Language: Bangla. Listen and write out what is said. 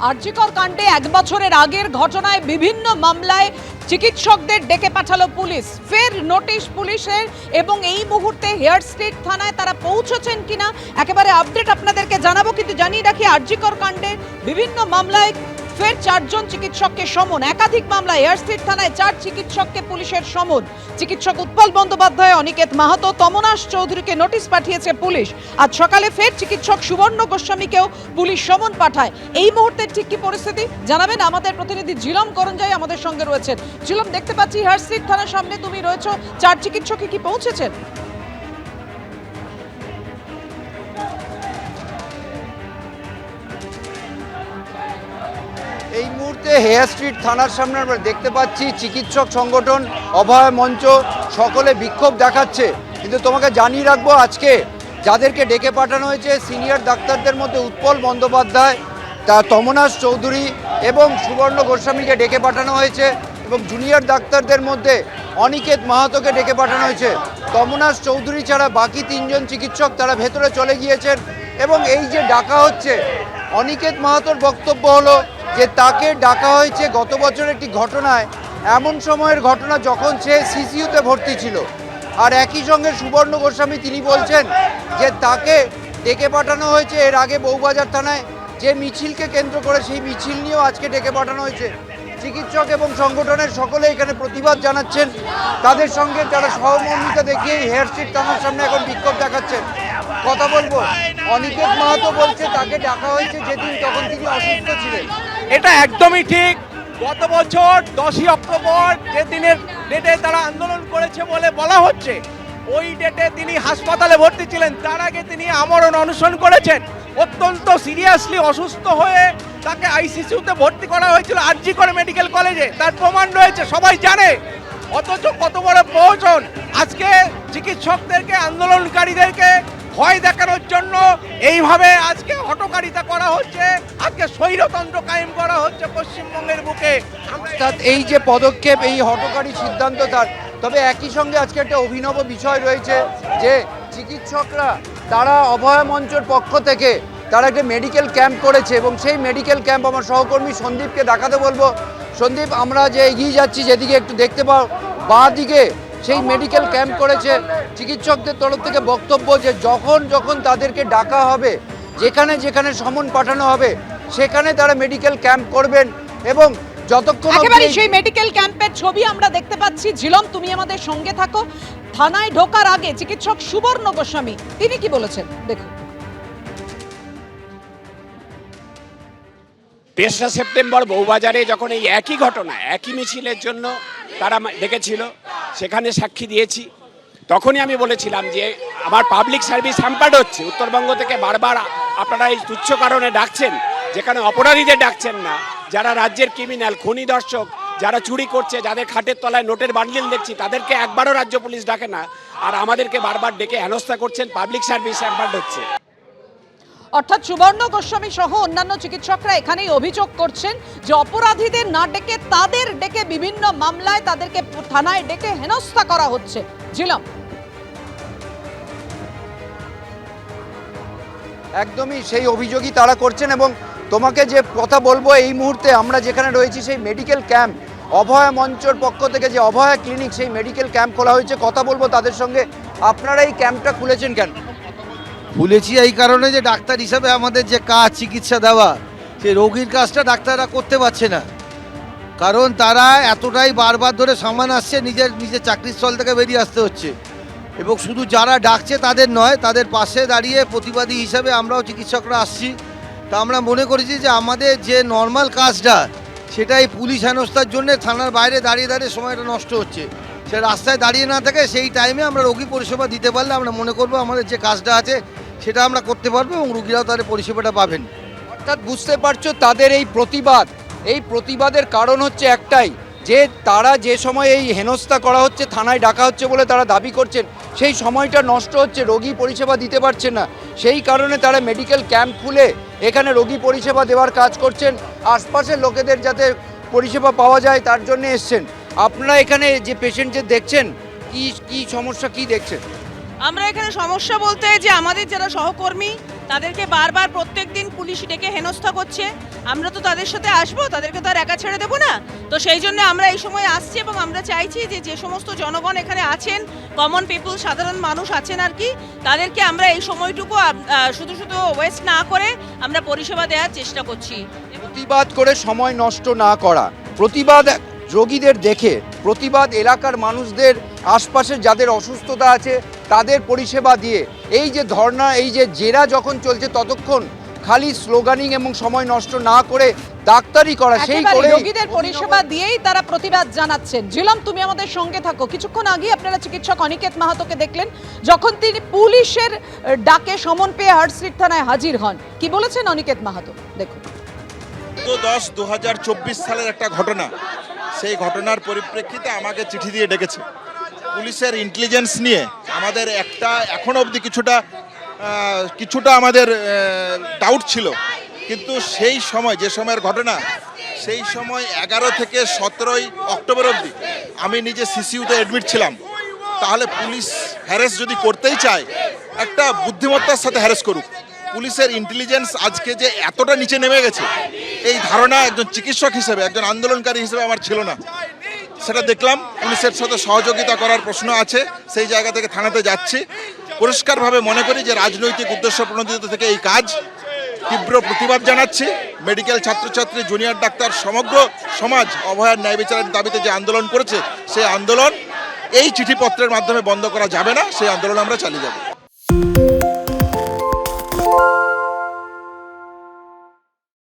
আরজিকর কাণ্ডে এক বছরের আগের ঘটনায় বিভিন্ন মামলায় চিকিৎসকদের ডেকে পাঠালো পুলিশ। ফের নোটিশ পুলিশের এবং এই মুহূর্তে হেয়ার স্ট্রিট থানায় তারা পৌঁছেছেন কিনা, একেবারে আপডেট আপনাদেরকে জানাব, কিন্তু জানিয়ে রাখি আরজিকর কাণ্ডের বিভিন্ন মামলায় ফের চারজন চিকিৎসককে সমন। একাধিক মামলায় হেয়ার স্ট্রিট থানায় চার চিকিৎসককে পুলিশের সমন। চিকিৎসক উৎপল বন্দ্যোপাধ্যায়, অনিকেত মাহাতো, তমনাশ চৌধুরীকে নোটিশ পাঠিয়েছে পুলিশ। আজ সকালে ফের চিকিৎসক সুবর্ণ গোস্বামীকেও পুলিশ সমন পাঠায়। এই মুহূর্তে ঠিক কি পরিস্থিতি? জানাবেন আমাদের প্রতিনিধি জিলম করঞ্জাই আমাদের সঙ্গে রয়েছেন। জিলম দেখতে পাচ্ছি স্ট্রিট থানার সামনে তুমি রয়েছো। চার চিকিৎসকই কি পৌঁছেছেন? এই মুহূর্তে হেয়ার স্ট্রিট থানার সামনে আমরা দেখতে পাচ্ছি চিকিৎসক সংগঠন অভয় মঞ্চ, সকলে বিক্ষোভ দেখাচ্ছে। কিন্তু তোমাকে জানিয়ে রাখব আজকে যাদেরকে ডেকে পাঠানো হয়েছে, সিনিয়র ডাক্তারদের মধ্যে উৎপল বন্দ্যোপাধ্যায়, তা তমনাশ চৌধুরী এবং সুবর্ণ গোস্বামীকে ডেকে পাঠানো হয়েছে। এবং জুনিয়র ডাক্তারদের মধ্যে অনিকেত মাহাতোকে ডেকে পাঠানো হয়েছে। তমনাশ চৌধুরী ছাড়া বাকি তিনজন চিকিৎসক তারা ভেতরে চলে গিয়েছেন এবং এই যে ডাকা হচ্ছে, অনিকেত মাহাতোর বক্তব্য হলো যে তাকে ডাকা হয়েছে গত বছর একটি ঘটনায়। এমন সময়ের ঘটনা যখন সে সিসিইউতে ভর্তি ছিল। আর একই সঙ্গে সুবর্ণ গোস্বামী তিনি বলছেন যে তাকে ডেকে পাঠানো হয়েছে এর আগে বউবাজার থানায়। যে মিছিলকে কেন্দ্র করে সেই মিছিল নিয়েও আজকে ডেকে পাঠানো হয়েছে। চিকিৎসক এবং সংগঠনের সকলে এখানে প্রতিবাদ জানাচ্ছেন। তাদের সঙ্গে তারা সহমর্মিতা দেখিয়ে হেয়ার স্ট্রিট থানার সামনে এখন বিক্ষোভ দেখাচ্ছেন। কথা বলব, অনিকেত মাহাতো বলছে, তাকে ডাকা হয়েছে যেদিন তখন তিনি অসুস্থ ছিলেন। এটা একদমই ঠিক। গত বছর দশই অক্টোবর যে দিনের ডেটে তারা আন্দোলন করেছে বলে বলা হচ্ছে, ওই ডেটে তিনি হাসপাতালে ভর্তি ছিলেন। তার আগে তিনি আমরণ অনুসরণ করেছেন। অত্যন্ত সিরিয়াসলি অসুস্থ হয়ে তাকে আইসিসিউতে ভর্তি করা হয়েছিল আরজি করে মেডিকেল কলেজে। তার প্রমাণ রয়েছে, সবাই জানে। অথচ কত বড় প্রয়োজন। আজকে চিকিৎসকদেরকে, আন্দোলনকারীদেরকে ভয় দেখানোর জন্য এইভাবে আজকে হটকারিতা করা হচ্ছে। আজকে স্বৈরতন্ত্র কায়েম করা হচ্ছে পশ্চিমবঙ্গের বুকে। অর্থাৎ এই যে পদক্ষেপ, এই হটকারী সিদ্ধান্ত তার। তবে একই সঙ্গে আজকে একটা অভিনব বিষয় রয়েছে যে চিকিৎসকরা তারা অভয় মঞ্চের পক্ষ থেকে তারা একটা মেডিকেল ক্যাম্প করেছে এবং সেই মেডিকেল ক্যাম্প আমার সহকর্মী সন্দীপকে দেখাতে বলব। সন্দীপ, আমরা যে এগিয়ে যাচ্ছি, যেদিকে একটু দেখতে পাও বাঁ দিকে সেই মেডিকেল ক্যাম্প করেছে। চিকিৎসকদের তরফ থেকে বক্তব্য যে যখন যখন তাদেরকে ডাকা হবে, যেখানে যেখানে সমন পাঠানো হবে, সেখানে তারা মেডিকেল ক্যাম্প করবেন এবং যতক্ষণ একেবারে সেই মেডিকেল ক্যাম্পের ছবি আমরা দেখতে পাচ্ছি। ঝিলম তুমি আমাদের সঙ্গে থাকো। থানায় ঢোকার আগে চিকিৎসক সুবর্ণ গোস্বামী তিনি কি বলেছেন? দেখুন। তেসরা সেপ্টেম্বর বউবাজারে যখন এই একই ঘটনা একই মিছিলের জন্য তারা মা- ডেকেছিল সেখানে সাক্ষী দিয়েছি। তখনই আমি বলেছিলাম যে আমার পাবলিক সার্ভিস হ্যাম্পার্ড হচ্ছে। উত্তরবঙ্গ থেকে বারবার আপনারা এই তুচ্ছ কারণে ডাকছেন যেখানে অপরাধীদের ডাকছেন না। যারা রাজ্যের ক্রিমিনাল খনি দর্শক যারা চুরি করছে যাদের খাটের তলায় নোটের বান্ডিল দেখছি তাদেরকে একবারও রাজ্য পুলিশ ডাকে না। আর আমাদেরকে বারবার ডেকে হেনস্থা করছেন পাবলিক সার্ভিস হ্যাম্পার্ড হচ্ছে অর্থাৎ সুবর্ণ গোস্বামী সহ অন্যান্য চিকিৎসকরা এখানেই অভিযোগ করছেন যে অপরাধীদের না ডেকে তাদের ডেকে বিভিন্ন মামলায় তাদেরকে থানায় ডেকে হেনস্থা করা হচ্ছে। ঝিলম। একদমই সেই অভিযোগই তারা করছেন এবং তোমাকে যে কথা বলব এই মুহূর্তে আমরা যেখানে রয়েছি সেই মেডিকেল ক্যাম্প অভয়া মঞ্চর পক্ষ থেকে যে অভয়া ক্লিনিক সেই মেডিকেল ক্যাম্প খোলা হয়েছে। কথা বলব তাদের সঙ্গে। আপনারা এই ক্যাম্পটা খুলেছেন কেন? খুলেছি এই কারণে যে ডাক্তার হিসাবে আমাদের যে কাজ, চিকিৎসা দেওয়া সেই রোগীর কাজটা ডাক্তাররা করতে পারছে না। কারণ তারা এতটাই বারবার ধরে সামান আসছে, নিজের নিজের চাকরির স্থল থেকে বেরিয়ে আসতে হচ্ছে। এবং শুধু যারা ডাকছে তাদের নয়, তাদের পাশে দাঁড়িয়ে প্রতিবাদী হিসাবে আমরাও চিকিৎসকরা আসছি। তা আমরা মনে করেছি যে আমাদের যে নর্মাল কাজটা, সেটাই পুলিশ হেনস্থার জন্য থানার বাইরে দাঁড়িয়ে দাঁড়িয়ে সময়টা নষ্ট হচ্ছে। সে রাস্তায় দাঁড়িয়ে না থাকে, সেই টাইমে আমরা রোগী পরিষেবা দিতে পারলে আমরা মনে করব আমাদের যে কাজটা আছে, সেটা আমরা করতে পারব এবং রুগীরাও তাদের পরিষেবাটা পাবেন। অর্থাৎ বুঝতে পারছ, তাদের এই প্রতিবাদ। এই প্রতিবাদের কারণ হচ্ছে একটাই, যে তারা যে সময় এই হেনস্থা করা হচ্ছে, থানায় ডাকা হচ্ছে বলে তারা দাবি করছেন, সেই সময়টা নষ্ট হচ্ছে, রোগী পরিষেবা দিতে পারছে না। সেই কারণে তারা মেডিকেল ক্যাম্প খুলে এখানে রোগী পরিষেবা দেওয়ার কাজ করছেন, আশপাশের লোকেদের যাতে পরিষেবা পাওয়া যায় তার জন্য এসছেন। আপনারা এখানে যে পেশেন্ট যে দেখছেন, কি কি সমস্যা, কি দেখছেন? আমরা এখানে সমস্যা বলতে যে আমাদের যারা সহকর্মী তাদেরকে বারবার প্রত্যেক দিন পুলিশ ডেকে হেনস্থা করছে। আমরা তো তাদের সাথে আসব, তাদেরকে তো আর একা ছেড়ে দেবো না। তো সেই জন্য আমরা এই সময় আসছি এবং আমরা চাইছি যে যে সমস্ত জনগণ এখানে আছেন কমন পিপল সাধারণ মানুষ আছেন আর কি, তাদেরকে আমরা এই সময়টুকু শুধু শুধু ওয়েস্ট না করে আমরা পরিষেবা দেওয়ার চেষ্টা করছি। প্রতিবাদ করে সময় নষ্ট না করা। প্রতিবাদ রোগীদের দেখে, প্রতিবাদ এলাকার মানুষদের আশপাশের যাদের অসুস্থতা আছে তাদের পরিষেবা দিয়ে। এই যে ধর্ণা এই যে জেরা যখন চলছে ততক্ষণ খালি স্লোগানিং এবং সময় নষ্ট না করে ডাক্তারি করা সেই করে রোগীদের পরিষেবা দিয়েই তারা প্রতিবাদ জানাচ্ছেন। জিলম তুমি আমাদের সঙ্গে থাকো। কিছুক্ষণ আগে আপনারা চিকিৎসক অনিকেত মাহাতোকে দেখলেন যখন তিনি পুলিশের ডাকে সমন পেয়ে হার্টস্ট্রিট থানায় হাজির হন। কি বলেছেন অনিকেত মাহাতো? দেখুন। দশ দু চব্বিশ সালের একটা ঘটনা সেই ঘটনার পরিপ্রেক্ষিতে আমাকে চিঠি দিয়ে ডেকেছে। পুলিশের ইন্টেলিজেন্স নিয়ে আমাদের একটা এখন অবধি কিছুটা কিছুটা আমাদের ডাউট ছিল। কিন্তু সেই সময়, যে সময়ের ঘটনা, সেই সময় এগারো থেকে সতেরোই অক্টোবর অবধি আমি নিজে সিসিউতে অ্যাডমিট ছিলাম। তাহলে পুলিশ হ্যারেস যদি করতেই চায়, একটা বুদ্ধিমত্তার সাথে হ্যারেস করুক। পুলিশের ইন্টেলিজেন্স আজকে যে এতটা নিচে নেমে গেছে, এই ধারণা একজন চিকিৎসক হিসেবে, একজন আন্দোলনকারী হিসেবে আমার ছিল না। সেটা দেখলাম। পুলিশের সাথে সহযোগিতা করার প্রশ্ন আছে। সেই জায়গা থেকে থানাতে যাচ্ছি। পরিষ্কারভাবে মনে করি যে রাজনৈতিক উদ্দেশ্য প্রণোদিত থেকে এই কাজ। তীব্র প্রতিবাদ জানাচ্ছি। মেডিকেল ছাত্রছাত্রী, জুনিয়র ডাক্তার, সমগ্র সমাজ অভয়ার ন্যায় বিচারের দাবিতে যে আন্দোলন করেছে, সেই আন্দোলন এই চিঠিপত্রের মাধ্যমে বন্ধ করা যাবে না। সেই আন্দোলন আমরা চালিয়ে যাব।